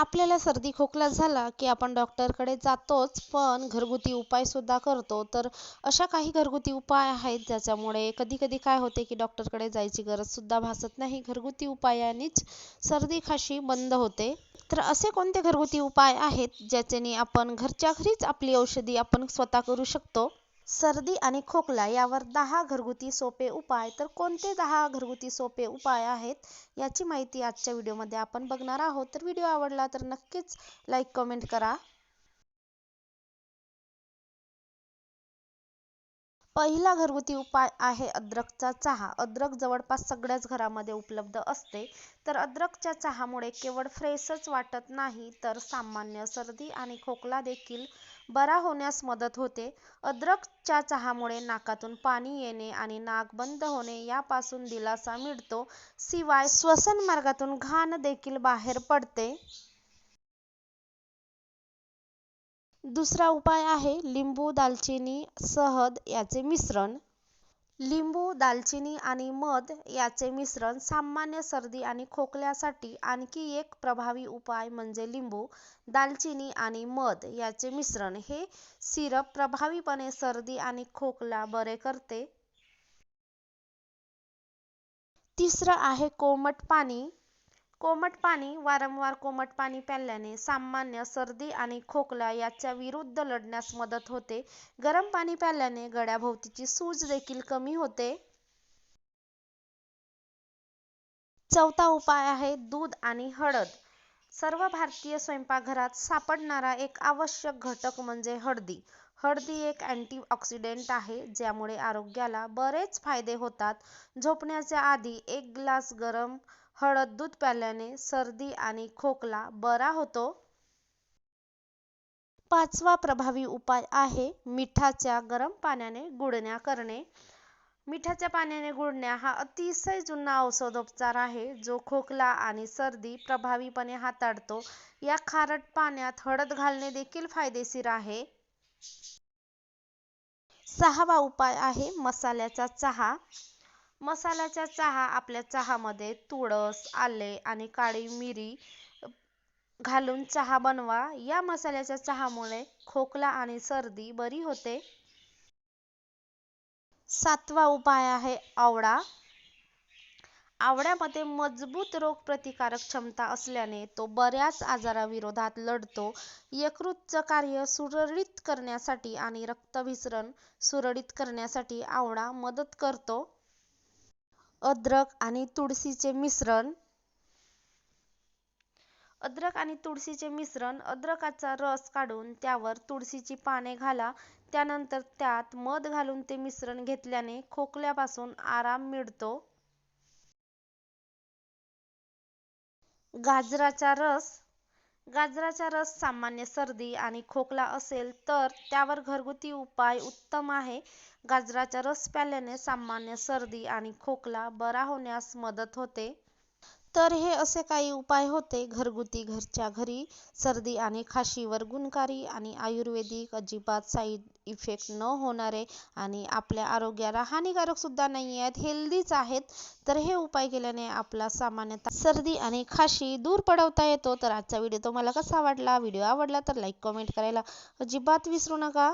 आपल्याला सर्दी खोकला झाला की आपण डॉक्टरकडे जातोच पण घरगुती उपायसुद्धा करतो. तर अशा काही घरगुती उपाय आहेत ज्याच्यामुळे कधी कधी काय होते की डॉक्टरकडे जायची गरजसुद्धा भासत नाही. घरगुती उपायानेच सर्दी खाशी बंद होते. तर असे कोणते घरगुती उपाय आहेत ज्याच्याने आपण घरच्या घरीच आपली औषधी आपण स्वतः करू शकतो? सर्दी आणि खोकला यावर दहा घरगुती सोपे उपाय. तर कोणते दहा घरगुती सोपे उपाय आहेत याची माहिती आजच्या व्हिडिओमध्ये आपण बघणार आहोत. तर व्हिडिओ आवडला तर नक्कीच लाईक कमेंट करा. पहिला घरगुती उपाय आहे अद्रकचा चहा. अद्रक जवळपास सगळ्याच घरामध्ये उपलब्ध असते. तर अद्रकच्या चहामुळे केवळ फ्रेशच वाटत नाही तर सामान्य सर्दी आणि खोकला देखील बरा होण्यास मदत होते. अद्रकच्या चहामुळे नाकातून पाणी येणे आणि नाक बंद होणे यापासून दिलासा मिळतो. शिवाय श्वसन मार्गातून घाण देखील बाहेर पडते. दुसरा उपाय आहे लिंबू दालचिनी सहद याचे मिश्रण. लिंबू दालचिनी आणि मध याचे मिश्रण सामान्य सर्दी आणि खोकल्यासाठी आणखी एक प्रभावी उपाय म्हणजे लिंबू दालचिनी आणि मध याचे मिश्रण हे सिरप प्रभावीपणे सर्दी आणि खोकला बरे करते. तिसरं आहे कोमट पाणी. कोमट पाणी वारंवार कोमट पाणी प्यायल्याने सामान्य सर्दी आणि खोकला याच्या विरुद्ध लढण्यास मदत होते. गरम पाणी प्यायल्याने गळ्याभोवतीची सूज देखील कमी होते. चौथा उपाय आहे दूध आणि हळद. सर्व भारतीय स्वयंपाकघरात सापडणारा एक आवश्यक घटक म्हणजे हळदी. हळदी एक अँटीऑक्सिडेंट आहे ज्यामुळे आरोग्याला बरेच फायदे होतात. झोपण्याच्या आधी एक ग्लास गरम हळद दूध प्यायल्याने सर्दी आणि खोकला बरा होतो. पाचवा प्रभावी उपाय आहे मिठाच्या गरम पाण्याने गुडण्या करणे. मिठाच्या पाण्याने गुडण्या हा अतिशय जुना औषधोपचार आहे जो खोकला आणि सर्दी प्रभावीपणे हाताळतो. या खारट पाण्यात हळद घालणे देखील फायदेशीर आहे. सहावा उपाय आहे मसाल्याचा चहा. मसाल्याचा चहा आपल्या चहामध्ये तुळस आले आणि काळी मिरी घालून चहा बनवा. या मसाल्याच्या चहामुळे खोकला आणि सर्दी बरी होते. सातवा उपाय आहे आवळा. आवळ्यामध्ये मजबूत रोगप्रतिकारक क्षमता असल्याने तो बऱ्याच आजाराविरोधात लढतो. यकृतचं कार्य सुरळीत करण्यासाठी आणि रक्तभिसरण सुरळीत करण्यासाठी आवळा मदत करतो. अद्रक आणि तुळशीचे मिश्रण. अद्रक आणि तुळशीचे मिश्रण अद्रकाचा रस काढून त्यावर तुळशीची पाने घाला. त्यानंतर त्यात मध घालून ते मिश्रण घेतल्याने खोकल्यापासून आराम मिळतो. गाजराचा रस. गाजराचा रस सामान्य सर्दी आणि खोकला असेल तर त्यावर घरगुती उपाय उत्तम आहे. गाजराचा रस प्यायल्याने सामान्य सर्दी आणि खोकला बरा होण्यास मदत होते. तर हे असे काही उपाय होते. घरगुती घरच्या घरी सर्दी आणि खाशीवर गुणकारी आणि आयुर्वेदिक अजिबात साईड इफेक्ट न होणारे आणि आपल्या आरोग्याला हानिकारक सुद्धा नाही आहेत हेल्दीच आहेत. तर हे उपाय केल्याने आपला सामान्यतः सर्दी आणि खाशी दूर पडवता येतो. तर आजचा व्हिडिओ तुम्हाला कसा वाटला? व्हिडिओ आवडला तर लाईक कमेंट करायला अजिबात विसरू नका.